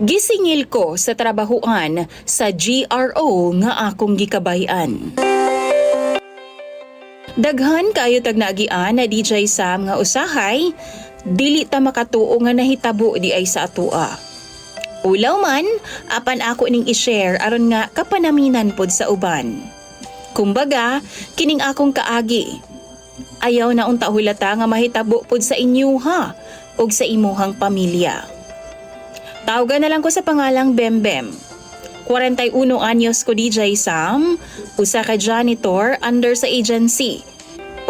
Gisingil ko sa trabahuan sa GRO nga akong gikabayan. Daghan kayo tag naagian na DJ Sam nga usahay, dili ta makatuo nga nahitabo di ay sa atua. Ulaw man, apan ako ning i-share aron nga kapanaminan pod sa uban. Kumbaga, kining akong kaagi. Ayaw na unta hulata nga mahitabo pod sa inyo ha, ug sa imuhang pamilya. Tawagan na lang ko sa pangalang Bembem. 41 anyos ko DJ Sam, usa ka janitor under sa agency.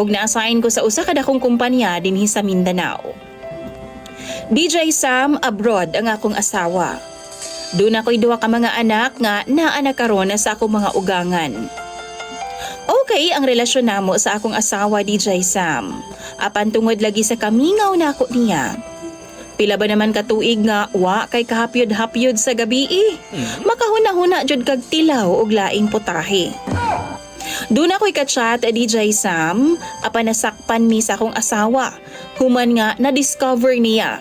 Ug na-assign ko sa usa ka dakong kumpanya dinhi sa Mindanao. DJ Sam abroad ang akong asawa. Doon ako'y duha ka mga anak nga naanak karon sa akong mga ugangan. Okay ang relasyon namo sa akong asawa DJ Sam. Apan tungod lagi sa kamingaw na ako niya. Pila ba naman katuig nga wa kay kahapyod-hapyod sa gabi eh. Makahuna-huna jud kag tilaw og laing putahe. Doon ako'y kachat DJ Sam, apan nasakpan mi sa akong asawa. Human nga na-discover niya.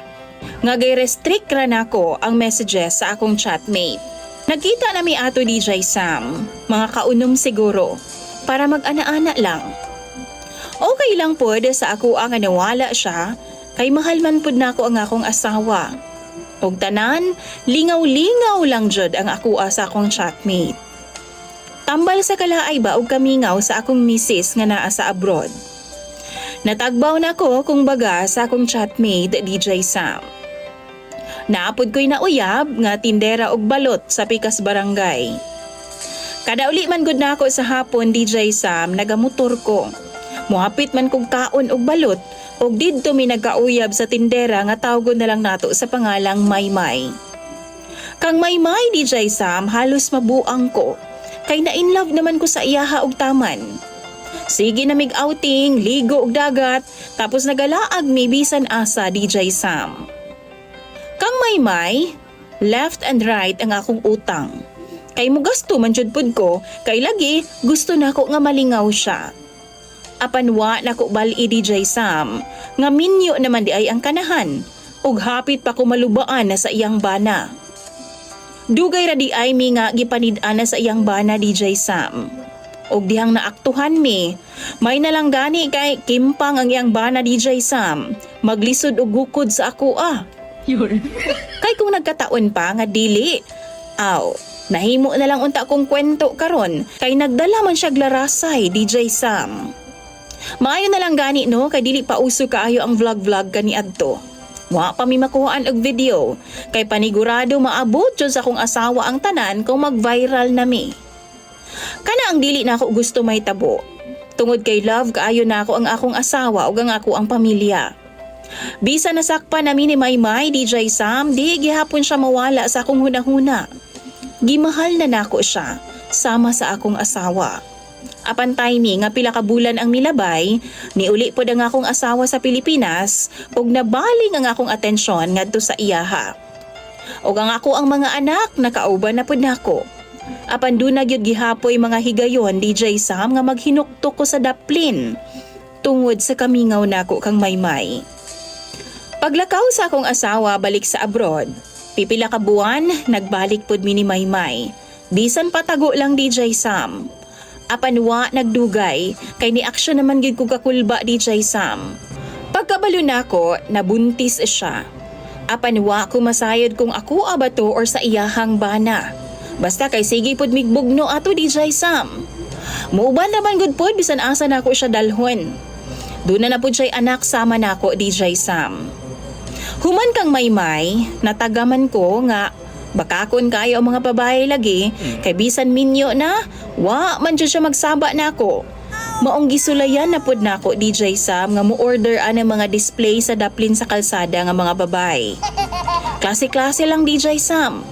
Nga gay restrict ra nako ang messages sa akong chatmate. Nagkita na mi ato DJ Sam, mga kaunom siguro, para mag-ana-ana lang. Okay lang pod sa ako ang nawala siya, kay mahal man pod nako ang akong asawa. Og tanan, lingaw-lingaw lang jud ang ako sa akong chatmate. Tambal sa kalaay ba og kamingaw sa akong misis nga naa sa abroad. Natagbaw na ko kung baga sa akong chatmate DJ Sam. Naapod ko'y nauyab nga tindera og balot sa pikas barangay. Kada uli man gud nako sa hapon DJ Sam nagamotor ko. Muhapit man kog kaon og balot og didto mi nagkauyab sa tindera nga tawgon na lang nato sa pangalang Maymay. Kang Maymay DJ Sam halos mabuang ko. Kay na in love naman ko sa iyaha og taman. Sige na mig outing, ligo og dagat, tapos nagalaag mi bisan asa DJ Sam. Kang Maymay, left and right ang akong utang. Kay mo gasto man jud pud ko, kay lagi gusto nako nga malingaw siya. Apan wa nako bali DJ Sam, nga minyo naman di ay ang kanahan, ug hapit pa ko malubaan na sa iyang bana. Dugay ra di ay mi nga gipanid-an na sa iyang bana DJ Sam. Og dihang naaktuhan mi, may nalang gani kay kimpang ang iyang bana DJ Sam, maglisod og gukod sa ako ah. Kay kung nagkataon pa nga dili, aw, nahimo na lang unta kong kwento karon kay nagdala man siya glarasay DJ Sam. Maayo na lang gani no kay dili pa uso kaayo ang vlog-vlog kani adto. Wa pa mi makuhaan og video kay panigurado maabot jud sa akong asawa ang tanan kung mag-viral na mi. Kana ang dili na ako gusto may tabo. Tungod kay love kaayo na ako ang akong asawa ug ang ako ang pamilya. Bisa nasakpan namin ni Maymay DJ Sam, di gihapon siya mawala sa akong hunahuna. Gimahal na nako siya, sama sa akong asawa. Apan timing nga pila ka bulan ang milabay, niuli pod ang akong asawa sa Pilipinas ug nabaling ang akong atensyon ngadto sa iyaha. Ug ang ako ang mga anak nakauban na pod nako. Apan na gyud gihapoy mga higayon DJ Sam nga maghinuktok ko sa daplin tungod sa kamingaw nako kang maymay. Paglakaw sa akong asawa balik sa abroad, pipila ka buwan nagbalik pod mi ni Maymay. Bisan patago lang DJ Sam. Apan wa nagdugay kay ni aksyon naman gyud ko kakulba DJ Sam. Pagkabalo nako, nabuntis siya. Apan wa ko masayod kung ako abato or sa iyahang bana. Basta kay sige pod migbugno ato DJ Sam. Muuban naman gud pod bisan asa nako siya dalhon. Doon na na pod siya'y anak sama nako DJ Sam. Human kang maymay, natagaman ko nga bakakon kayo ang mga babae lagi kay bisan minyo na wa man jud siya magsaba nako. Maong gisulayan na pod nako DJ Sam nga mo order ana mga display sa daplin sa kalsada nga mga babae. Klase-klase lang DJ Sam.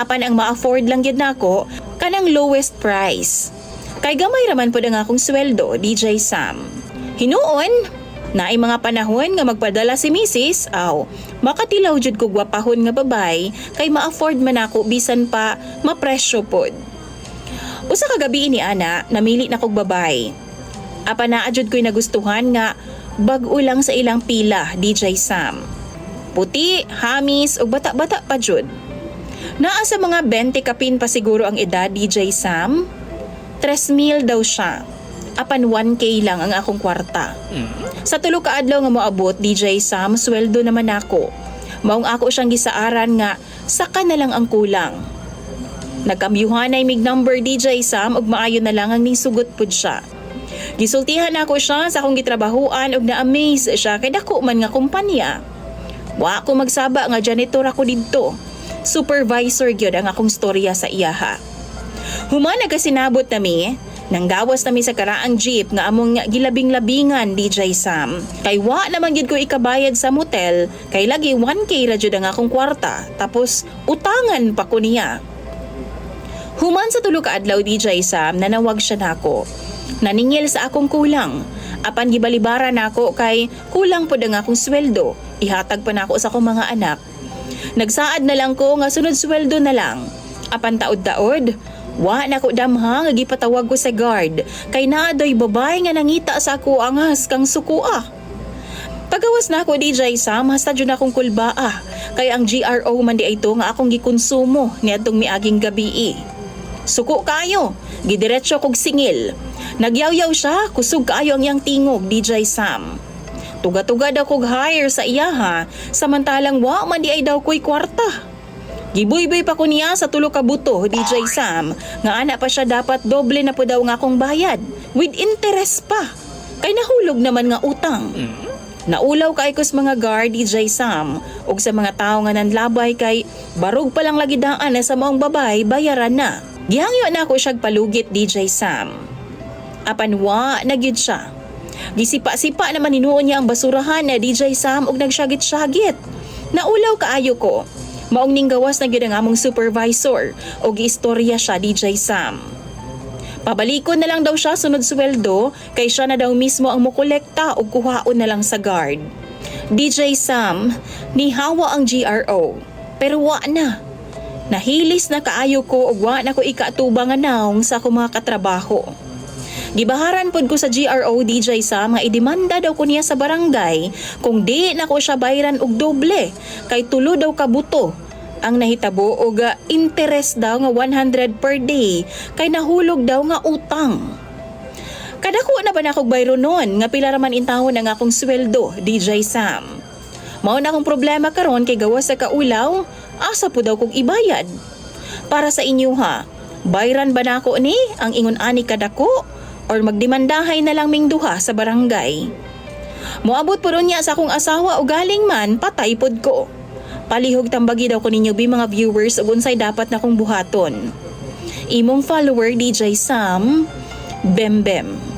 Apan ang ma-afford lang gyud nako kanang lowest price. Kay gamay raman pod ang akong sweldo DJ Sam. Hinuon, Naay mga panahon nga magpadala si Mrs. Aw, makatilaw jud ko gwapahon nga babay kay ma-afford man ako bisan pa mapresyo pod. Usa ka gabi ni ana, namili na kog babay. Apa naa jud ko'y nagustuhan nga bag-o lang sa ilang pila DJ Sam. Puti, hamis ug bata-bata pa jud. Naa sa mga 20 kapin pa siguro ang edad, DJ Sam. 3,000 daw siya. Apan 1K lang ang akong kwarta. Sa tulo ka adlaw nga moabot, DJ Sam, sweldo naman ako. Maong ako siyang gisaaran nga, saka na lang ang kulang. Nagkamyuhan ay mig number DJ Sam ug maayo na lang ang ning sugot pud siya. Gisultihan ako siya sa akong gitrabahuan ug na-amaze siya kay dako man nga kumpanya. Wa ako magsaba nga janitor ako didto. Supervisor gyud ang akong storya sa iyaha. Human nagkasinabot nami, nang gawas nami sa karaang jeep nga among nga gilabing-labingan DJ Sam. Kay wa naman gyud ko ikabayad sa motel, kay lagi 1k ra jud ang akong kwarta, tapos utangan pa ko niya. Human sa tulo ka adlaw DJ Sam, nanawag siya nako. Naningil sa akong kulang. Apan gibalibara nako kay kulang pod ang akong sweldo. Ihatag pa nako sa akong mga anak. Nagsaad na lang ko nga sunod sweldo na lang. Apan taod-taod, wa na ko damha nga gipatawag ko sa guard kay naadoy babay nga nangita sa ako angas kang sukua. Pagawas na ako DJ Sam, hasta dyan akong kulbaa. Kay ang GRO man di ito nga akong gikonsumo niadtong miaging gabi. Suko kayo, gidiretso kog singil. Nagyawyaw siya, kusog kaayo ang iyang tingog, DJ Sam. Tuga-tuga daw kog hire sa iya ha, samantalang wa man di ay daw ko'y kwarta. Gibuy-buy pa ko niya sa tulo ka buto, DJ Sam, nga ana pa siya dapat doble na po daw nga akong bayad, with interest pa. Kay nahulog naman nga utang. Naulaw kay ko sa mga guard DJ Sam ug sa mga tao nga nanlabay kay barog pa lang lagi daan na sa maong babay bayaran na. Gihangyo na ako siyag palugit DJ Sam. Apan wa nagyud siya. Gisipa-sipa naman ninuon niya ang basurahan na DJ Sam ug nagsyagit-syagit. Naulaw kaayo ko. Maong ning gawas na gyud ang among supervisor ug giistorya siya DJ Sam. Pabalikon na lang daw siya sunod sweldo kay siya na daw mismo ang mokolekta o kuhaon na lang sa guard. DJ Sam, nihawa ang GRO. Pero wa na. Nahilis na kaayo ko ug wa na ko ikatuba nga naong sa akong mga katrabaho. Gibaharan pod ko sa GRO DJ Sam nga idemanda daw ko niya sa barangay kung di na ko siya bayran og doble kay tulo daw kabuto ang nahitabo og interest daw nga 100 per day kay nahulog daw nga utang. Kadako na ba na akong bayro nun nga pila raman intawon ang akong sweldo DJ Sam. Mao na akong problema karon kay gawas sa kaulaw, asa po daw kog ibayad. Para sa inyo ha, bayran ba nako ni ang ingon ani kadako or magdemandahay na lang ming duha sa barangay? Moabot po niya sa akong asawa o galing man, patay pod ko. Palihog tambagi daw ko ninyo bi mga viewers ug unsay dapat na kong buhaton. Imong follower DJ Sam, Bembem.